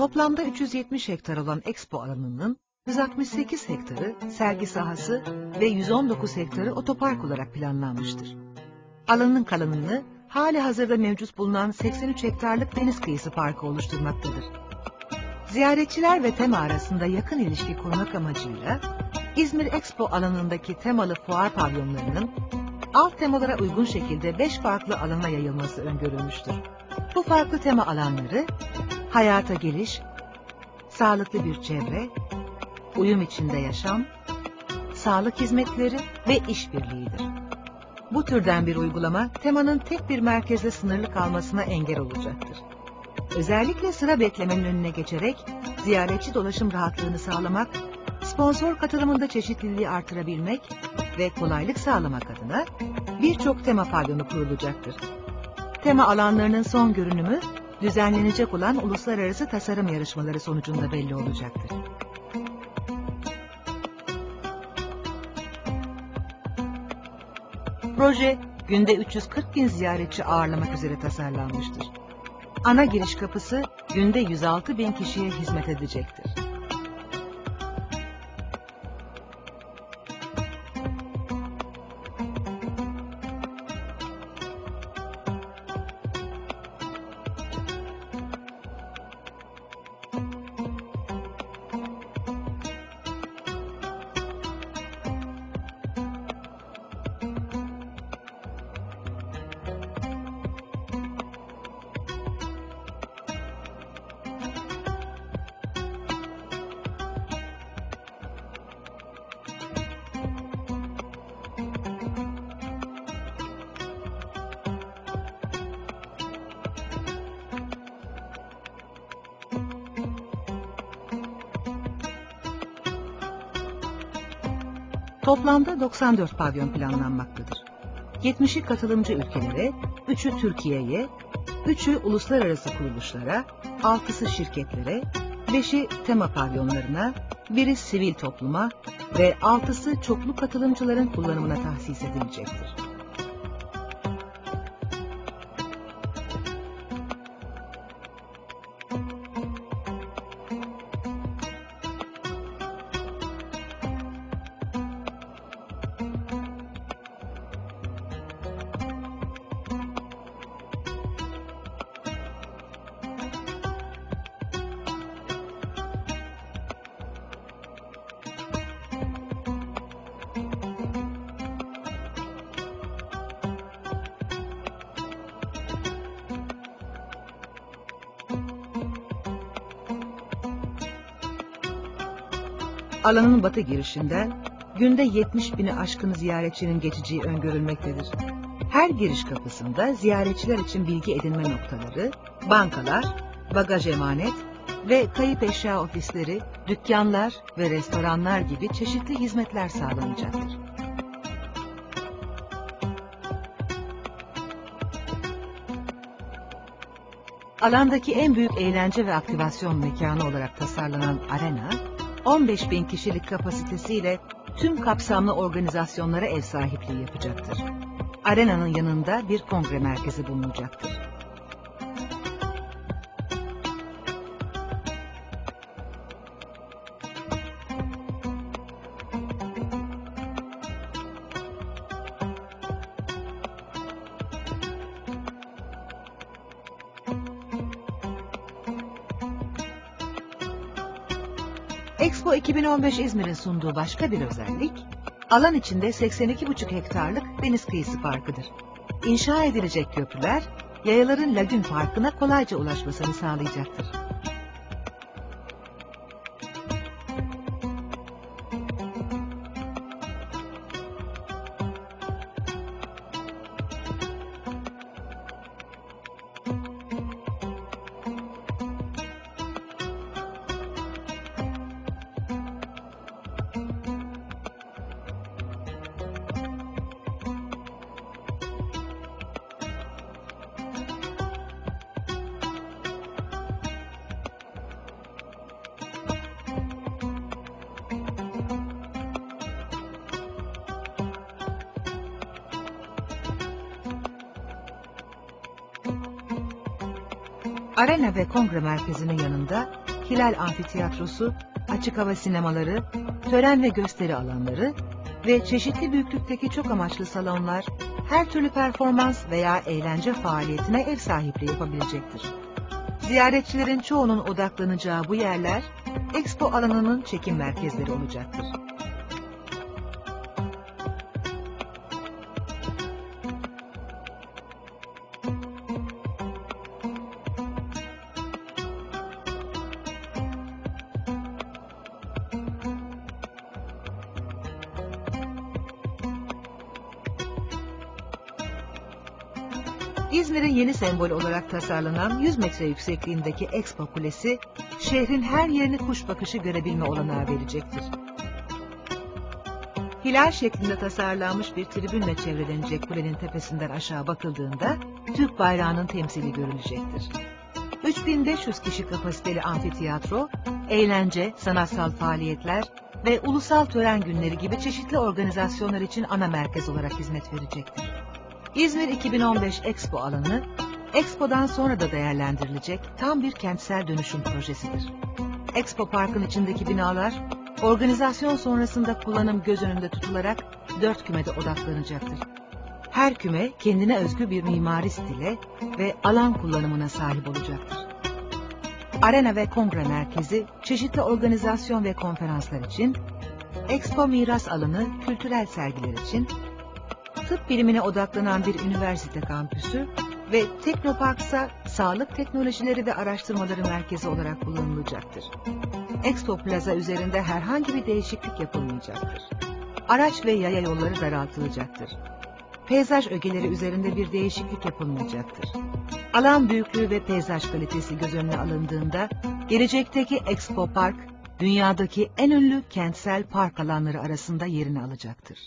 Toplamda 370 hektar olan expo alanının 168 hektarı sergi sahası ve 119 hektarı otopark olarak planlanmıştır. Alanın kalanını hali hazırda mevcut bulunan 83 hektarlık deniz kıyısı parkı oluşturmaktadır. Ziyaretçiler ve tema arasında yakın ilişki kurmak amacıyla İzmir Expo alanındaki temalı fuar pavyonlarının alt temalara uygun şekilde 5 farklı alana yayılması öngörülmüştür. Bu farklı tema alanları hayata geliş, sağlıklı bir çevre, uyum içinde yaşam, sağlık hizmetleri ve işbirliğidir. Bu türden bir uygulama temanın tek bir merkezde sınırlı kalmasına engel olacaktır. Özellikle sıra beklemenin önüne geçerek ziyaretçi dolaşım rahatlığını sağlamak, sponsor katılımında çeşitliliği artırabilmek ve kolaylık sağlamak adına birçok tema pavyonu kurulacaktır. Tema alanlarının son görünümü düzenlenecek olan uluslararası tasarım yarışmaları sonucunda belli olacaktır. Proje günde 340 bin ziyaretçi ağırlamak üzere tasarlanmıştır. Ana giriş kapısı günde 106 bin kişiye hizmet edecektir. Toplamda 94 pavyon planlanmaktadır. 70'i katılımcı ülkelere, 3'ü Türkiye'ye, 3'ü uluslararası kuruluşlara, 6'sı şirketlere, 5'i tema pavyonlarına, biri sivil topluma ve 6'sı çoklu katılımcıların kullanımına tahsis edilecektir. Alanın batı girişinden günde 70 bini aşkın ziyaretçinin geçeceği öngörülmektedir. Her giriş kapısında ziyaretçiler için bilgi edinme noktaları, bankalar, bagaj emanet ve kayıp eşya ofisleri, dükkanlar ve restoranlar gibi çeşitli hizmetler sağlanacaktır. Alandaki en büyük eğlence ve aktivasyon mekanı olarak tasarlanan arena, 15 bin kişilik kapasitesiyle tüm kapsamlı organizasyonlara ev sahipliği yapacaktır. Arenanın yanında bir kongre merkezi bulunacaktır. Expo 2015 İzmir'in sunduğu başka bir özellik, alan içinde 82,5 hektarlık deniz kıyısı parkıdır. İnşa edilecek köprüler, yayaların lagün parkına kolayca ulaşmasını sağlayacaktır. Arena ve kongre merkezinin yanında Hilal Amfiteyatrosu, açık hava sinemaları, tören ve gösteri alanları ve çeşitli büyüklükteki çok amaçlı salonlar her türlü performans veya eğlence faaliyetine ev sahipliği yapabilecektir. Ziyaretçilerin çoğunun odaklanacağı bu yerler, Expo alanının çekim merkezleri olacaktır. İzmir'in yeni sembolü olarak tasarlanan 100 metre yüksekliğindeki Expo Kulesi, şehrin her yerini kuş bakışı görebilme olanağı verecektir. Hilal şeklinde tasarlanmış bir tribünle çevrelenecek kulenin tepesinden aşağı bakıldığında Türk bayrağının temsili görülecektir. 3500 kişi kapasiteli amfiteyatro, eğlence, sanatsal faaliyetler ve ulusal tören günleri gibi çeşitli organizasyonlar için ana merkez olarak hizmet verecektir. İzmir 2015 Expo alanı, Expo'dan sonra da değerlendirilecek tam bir kentsel dönüşüm projesidir. Expo Park'ın içindeki binalar, organizasyon sonrasında kullanım göz önünde tutularak dört kümede odaklanacaktır. Her küme kendine özgü bir mimari stile ve alan kullanımına sahip olacaktır. Arena ve kongre merkezi çeşitli organizasyon ve konferanslar için, Expo miras alanı kültürel sergiler için, tıp bilimine odaklanan bir üniversite kampüsü ve Teknopark ise sağlık teknolojileri ve araştırmaları merkezi olarak kullanılacaktır. Expo Plaza üzerinde herhangi bir değişiklik yapılmayacaktır. Araç ve yaya yolları daraltılacaktır. Peyzaj ögeleri üzerinde bir değişiklik yapılmayacaktır. Alan büyüklüğü ve peyzaj kalitesi göz önüne alındığında gelecekteki Expo Park dünyadaki en ünlü kentsel park alanları arasında yerini alacaktır.